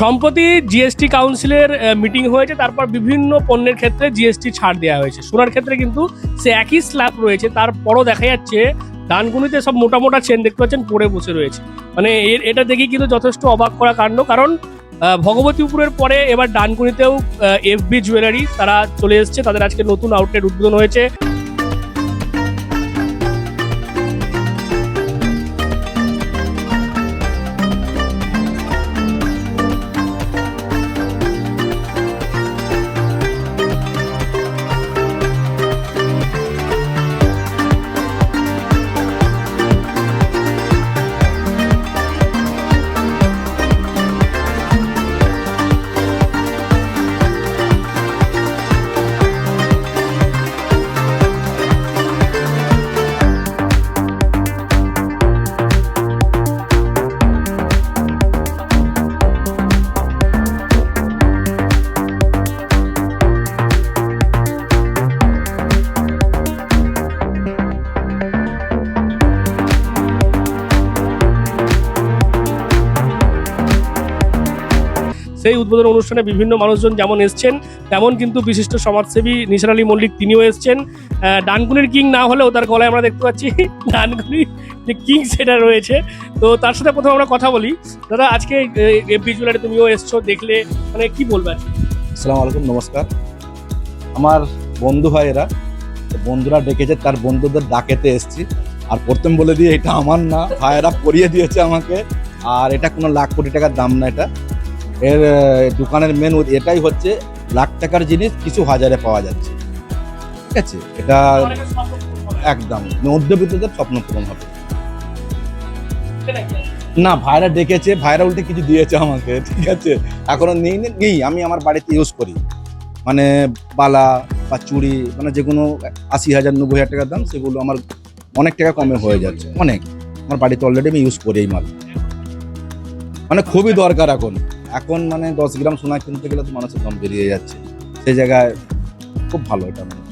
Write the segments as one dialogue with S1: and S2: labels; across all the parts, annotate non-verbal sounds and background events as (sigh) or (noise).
S1: সম্প্রতি জিএসটি কাউন্সিলের মিটিং হয়েছে, তারপর বিভিন্ন পণ্যের ক্ষেত্রে জিএসটি ছাড় দেওয়া হয়েছে। সোনার ক্ষেত্রে কিন্তু সে একই স্ল্যাব রয়েছে, তারপরও দেখা যাচ্ছে ডানকুনিতে সব মোটা মোটা চেন দেখতে পাচ্ছেন, পড়ে বসে রয়েছে। মানে এর, এটা দেখে কিন্তু যথেষ্ট অবাক করা কাণ্ড, কারণ ভগবতীপুরের পরে এবার ডানকুনিতেও এফবি জুয়েলারি তারা চলে এসছে, তাদের আজকে নতুন আউটলেট উদ্বোধন হয়েছে। সেই উদ্বোধন অনুষ্ঠানে বিভিন্ন মানুষজন যেমন এসছেন, তেমন কিন্তু বিশিষ্ট সমাজসেবী নিসার আলী মল্লিক তিনিও এসছেন। ডানকুনির কিং না হলেও তার গলায় আমরা দেখতে পাচ্ছি (laughs) ডানকুনি যে কিং সেটা রয়েছে। তো তার সাথে প্রথমে আমরা কথা বলি। দাদা, আজকে এফবি জুয়েলারি তুমিও এসছো, দেখলে মানে কি বলবে?
S2: আসসালামু আলাইকুম, নমস্কার। আমার বন্ধু হয় এরা বন্ধুরা ডেকেছে, তার বন্ধুদের ডাকেতে এসছি। আর প্রথম বলে দিয়ে এটা আমার না, ভাইয়েরা পরিয়ে দিয়েছে আমাকে। আর এটা কোনো লাখ কোটি টাকার দাম না এটা। এর দোকানের মেন এটাই হচ্ছে লাখ টাকার জিনিস কিছু হাজারে পাওয়া যাচ্ছে। ঠিক আছে? এটা। একদম। মধ্যবিত্তদের স্বপ্ন পূরণ হবে। না, ভাইরা ডেকেছে, ভাইরা উল্টে কিছু দিয়েছে আমাকে, ঠিক আছে? এখনও নেই নেই আমি আমার বাড়িতে ইউজ করি। মানে বালা বা চুড়ি মানে যে কোনো আশি হাজার, নব্বই হাজার টাকার দাম, সেগুলো আমার অনেক টাকা কমে হয়ে যাচ্ছে। অনেক। আমার বাড়িতে অলরেডি আমি ইউজ করি এই মাল। মানে খুবই দরকার এখন। এখন মানে দশ গ্রাম সোনা কিনতে গেলে তো মানুষের দাম বেরিয়ে যাচ্ছে। সেই জায়গায় খুব ভালো এটা মানে।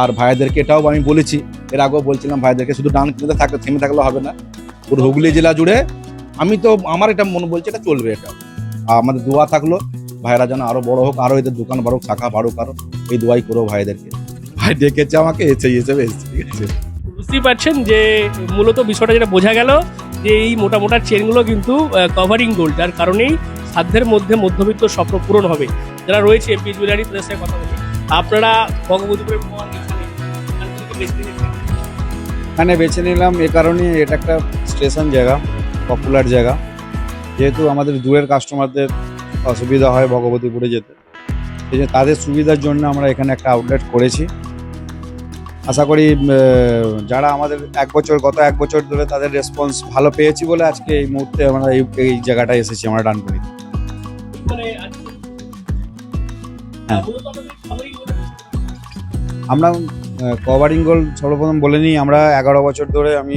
S2: আর ভাইদেরকে এটাও আমি বলেছি, এর আগেও বলছিলাম ভাইদেরকে শুধু ডান কিনতে থাকলে থেমে থাকলে হবে না। পুরো হুগলি জেলা জুড়ে আমি তো, আমার এটা মনে বলছে এটা চলবে এটা। আর আমাদের দোয়া থাকল, ভাইরা যেন আরও বড় হোক আরও এদের দোকান বাড়ুক, শাখা বাড়ুক, আরও এই দোয়াই করো ভাইদেরকে। ভাই ডেকেছে আমাকে এসে হিসেবে এসেছে ঠিক আছে
S1: বুঝতেই পারছেন যে মূলত বিষয়টা যেটা বোঝা গেল যে এই মোটা মোটা চেনগুলো কিন্তু কভারিং গোল্ড যার কারণেই সাধ্যের মধ্যে মধ্যবিত্ত স্বপ্ন পূরণ হবে। যারা রয়েছে এমপি জুয়েলারি, তাদের সাথে কথা বলি। আপনারা মহান এখানে বেছে
S3: নিলাম এ কারণে এটা একটা স্টেশন জায়গা পপুলার জায়গা। যেহেতু আমাদের দূরের কাস্টমারদের অসুবিধা হয় ভগবতীপুরে যেতে। সেই জন্য তাদের সুবিধার জন্য আমরা এখানে একটা আউটলেট করেছি। আশা করি যারা আমাদের এক বছর, গত এক বছর ধরে তাদের রেসপন্স ভালো পেয়েছি বলে আজকে এই মুহূর্তে আমরা এই এই জায়গাটায় এসেছি, আমরা ডানকুনি আমরা কভারিং গোল সর্বপ্রথম বলে নিই, আমরা এগারো বছর ধরে আমি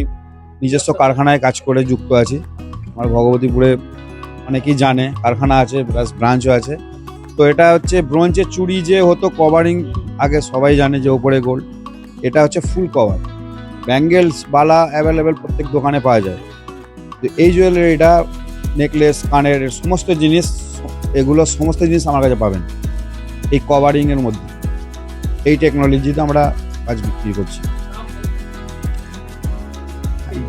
S3: নিজস্ব কারখানায় কাজ করে যুক্ত আছি। আমার ভগবতীপুরে অনেকেই জানে, কারখানা আছে প্লাস ব্রাঞ্চও আছে। তো এটা হচ্ছে ব্রোঞ্জের চুড়ি যে হতো কভারিং আগে সবাই জানে যে ওপরে গোল্ড এটা হচ্ছে ফুল কভার ব্যাঙ্গেলস বালা অ্যাভেলেবেল প্রত্যেক দোকানে পাওয়া যায়। তো এই জুয়েলারিটা নেকলেস কানের, সমস্ত জিনিস, এগুলো সমস্ত জিনিস আমার কাছে পাবেন। এই কভারিংয়ের মধ্যে। এই টেকনোলজিতে আমরা কাজ বিক্রি করছি।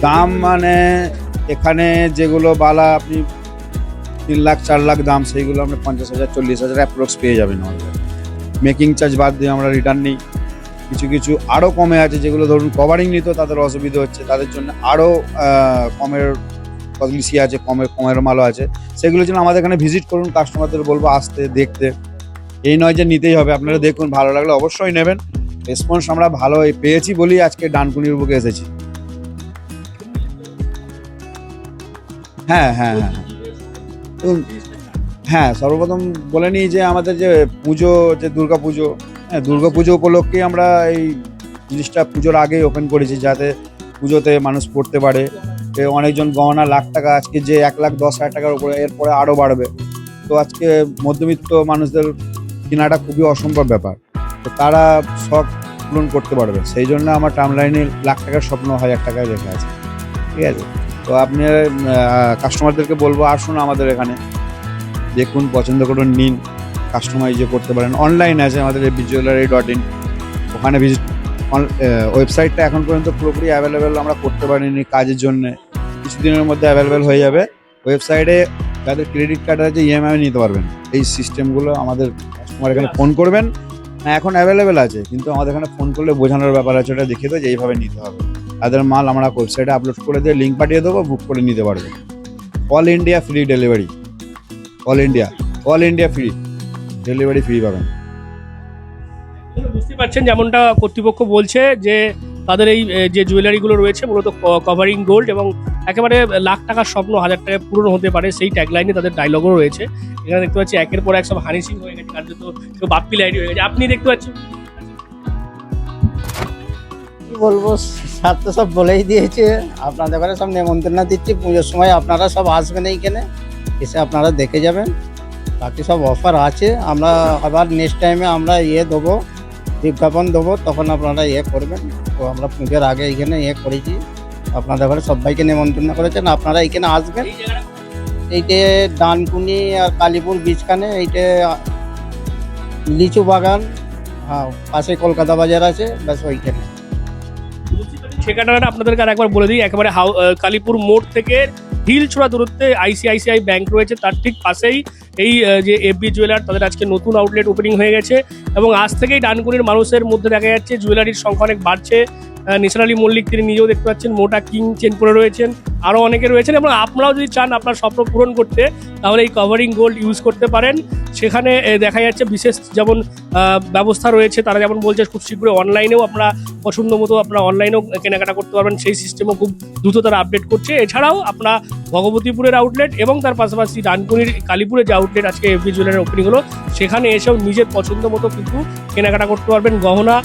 S3: দাম মানে এখানে যেগুলো বালা আপনি তিন লাখ, চার লাখ দাম, সেইগুলো আমরা পঞ্চাশ হাজার, চল্লিশ হাজার অ্যাপ্রক্স পেয়ে যাবেন আমাদের। মেকিং চার্জ বাদ দিয়ে আমরা রিটার্ন নিই। কিছু কিছু আরও কমে আছে যেগুলো ধরুন কভারিং নিত, তাদের অসুবিধা হচ্ছে। তাদের জন্য আরও কমের পলিসি আছে, কমের কমের মালও আছে। সেগুলোর জন্য আমাদের এখানে ভিজিট করুন। কাস্টমারদের বলব, আসতে, দেখতে। এই নয় যে নিতেই হবে আপনারা দেখুন ভালো লাগলে অবশ্যই নেবেন। রেসপন্স আমরা ভালো পেয়েছি বলেই আজকে ডানকুনির বুকে এসেছি। হ্যাঁ হ্যাঁ হ্যাঁ দেখুন, হ্যাঁ সর্বপ্রথম বলে নিই যে আমাদের যে পুজো যে দুর্গা পুজো হ্যাঁ দুর্গা পুজো উপলক্ষে আমরা এই জিনিসটা পুজোর আগেই ওপেন করেছি যাতে পুজোতে মানুষ পড়তে পারে। অনেকজন গহনা লাখ টাকা আজকে যে এক লাখ দশ হাজার টাকার উপরে এরপরে আরও বাড়বে। তো আজকে মধ্যবিত্ত মানুষদের কেনাটা খুবই অসম্ভব ব্যাপার। তো তারা শখ পূরণ করতে পারবে। সেই জন্য আমার টার্ম লাইনে লাখ টাকার স্বপ্ন হাজার টাকায় রেখে আছে। ঠিক আছে? তো আপনি কাস্টমারদেরকে বলব, আসুন আমাদের এখানে। দেখুন, পছন্দ করুন, নিন। কাস্টমাইজও করতে পারেন। অনলাইন আছে আমাদের জুয়েলারি ডট ইন ওখানে ভিজিট ওয়েবসাইটটা এখন পর্যন্ত পুরোপুরি অ্যাভেলেবেল আমরা করতে পারিনি কাজের জন্য। কিছুদিনের মধ্যে অ্যাভেলেবেল হয়ে যাবে। ওয়েবসাইটে যাদের ক্রেডিট কার্ড আছে ইএমআই নিতে পারবেন। এই সিস্টেমগুলো আমাদের কাস্টমার এখানে ফোন করবেন। হ্যাঁ এখন অ্যাভেলেবেল আছে, কিন্তু আমাদের এখানে ফোন করলে বোঝানোর ব্যাপার আছে, ওটা দেখিয়ে দেবো যে এইভাবে নিতে হবে। তাদের মাল আমরা ওয়েবসাইটে আপলোড করে দিয়ে লিঙ্ক পাঠিয়ে দেবো বুক করে নিতে পারবে। All India free delivery all India all India free delivery free পাবেন।
S1: বুঝতে পারছেন যেমনটা কর্তৃপক্ষ বলছে যে তাদের এই যে জুয়েলারিগুলো রয়েছে, মূলত কভারিং গোল্ড এবং একেবারে লাখ টাকার স্বপ্ন, হাজার টাকায় পূরণ হতে পারে সেই ট্যাগলাইনে তাদের ডায়লগও রয়েছে। এখানে দেখতে পাচ্ছি একের পর এক সব হানিসিং হয়ে গেছে, কার্যত কেউ বাপ্পি লাইরি হয়ে গেছে। আপনি দেখতে পাচ্ছেন?
S4: বলব স্যার তো সব বলেই দিয়েছে। আপনাদের ঘরে সব নেমন্তন্ন দিচ্ছি, পুজোর সময় আপনারা সব আসবেন এইখানে, এসে আপনারা দেখে যাবেন। বাকি সব অফার আছে, আমরা আবার নেক্সট টাইমে আমরা ইয়ে দেবো। বিজ্ঞাপন দেবো, তখন আপনারা ইয়ে করবেন। তো আমরা পুজোর আগে এইখানে ইয়ে করেছি। আপনাদের ঘরে সবাইকে নেমন্তন্ন করেছেন। আপনারা এইখানে আসবেন। এইটে ডানকুনি আর কালীপুর বীজখানে, এইটে লিচু বাগান হ্যাঁ পাশে কলকাতা বাজার আছে, ব্যাস ওইখানে।
S1: ঠিকানাটা আপনাদেরকে আর একবার বলে দিই। একেবারে হাউ কালীপুর মোড় থেকে হিল ছোড়া দূরত্বে আইসিআইসিআই ব্যাংক রয়েছে, তার ঠিক পাশেই। এই যে এফ বি জুয়েলার তাদের আজকে নতুন আউটলেট ওপেনিং হয়ে গেছে এবং আজ থেকেই ডানকুনির মানুষের মধ্যে দেখা যাচ্ছে জুয়েলারির সংখ্যা অনেক বাড়ছে। নিসার আলী মল্লিক, তিনি নিজেও দেখতে পাচ্ছেন, মোটা কিং চেন পরে রয়েছেন। আরও অনেকে রয়েছেন এবং আপনারাও যদি চান আপনার স্বপ্ন পূরণ করতে, তাহলে এই কভারিং গোল্ড ইউজ করতে পারেন। সেখানে দেখা যাচ্ছে বিশেষ যেমন ব্যবস্থা রয়েছে, তারা যেমন বলছে খুব শীঘ্রই অনলাইনেও আপনারা পছন্দ মতো আপনারা অনলাইনেও কেনাকাটা করতে পারবেন। সেই সিস্টেমও খুব দ্রুত তারা আপডেট করছে। এছাড়াও আপনারা ভগবতীপুরের আউটলেট এবং তার পাশাপাশি ডানকুনির কালীপুরের যে আউটলেট আজকে এফবি জুয়েলারের ওপেনিং হলো, সেখানে এসেও নিজের পছন্দ মতো কিন্তু কেনাকাটা করতে পারবেন। গহনা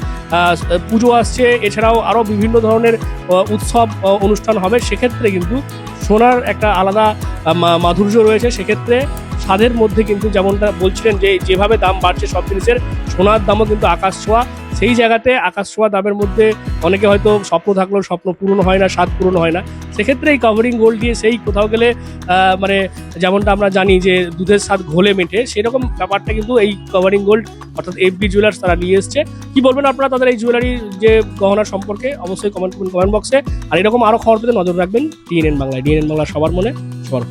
S1: পুজো আসছে। এছাড়াও আরও বিভিন্ন ধরনের উৎসব অনুষ্ঠান হবে। সেক্ষেত্রে কিন্তু সোনার একটা আলাদা মাধুর্য রয়েছে সেক্ষেত্রে স্বাদের মধ্যে কিন্তু যেমনটা বলছিলেন যে যেভাবে দাম বাড়ছে সব জিনিসের, সোনার দামও কিন্তু আকাশ ছোঁয়া। সেই জায়গাতে আকাশ ছোঁয়া দামের মধ্যে অনেকে হয়তো স্বপ্ন থাকলেও স্বপ্ন পূরণ হয় না, স্বাদ পূরণ হয় না। সেক্ষেত্রে এই কভারিং গোল্ড দিয়ে সেই কোথাও গেলে মানে যেমনটা আমরা জানি যে দুধের স্বাদ ঘোলে মেটে, সেরকম ব্যাপারটা কিন্তু এই কভারিং গোল্ড অর্থাৎ এফবি জুয়েলার্স তারা নিয়ে এসছে। কি বলবেন আপনারা তাদের এই জুয়েলারি যে গহনা সম্পর্কে? অবশ্যই কমেন্ট করুন কমেন্ট বক্সে আর এরকম আরও খবর পেতে নজর রাখবেন ডিএনএন বাংলায়। ডিএনএন বাংলা সবার মনে, সবার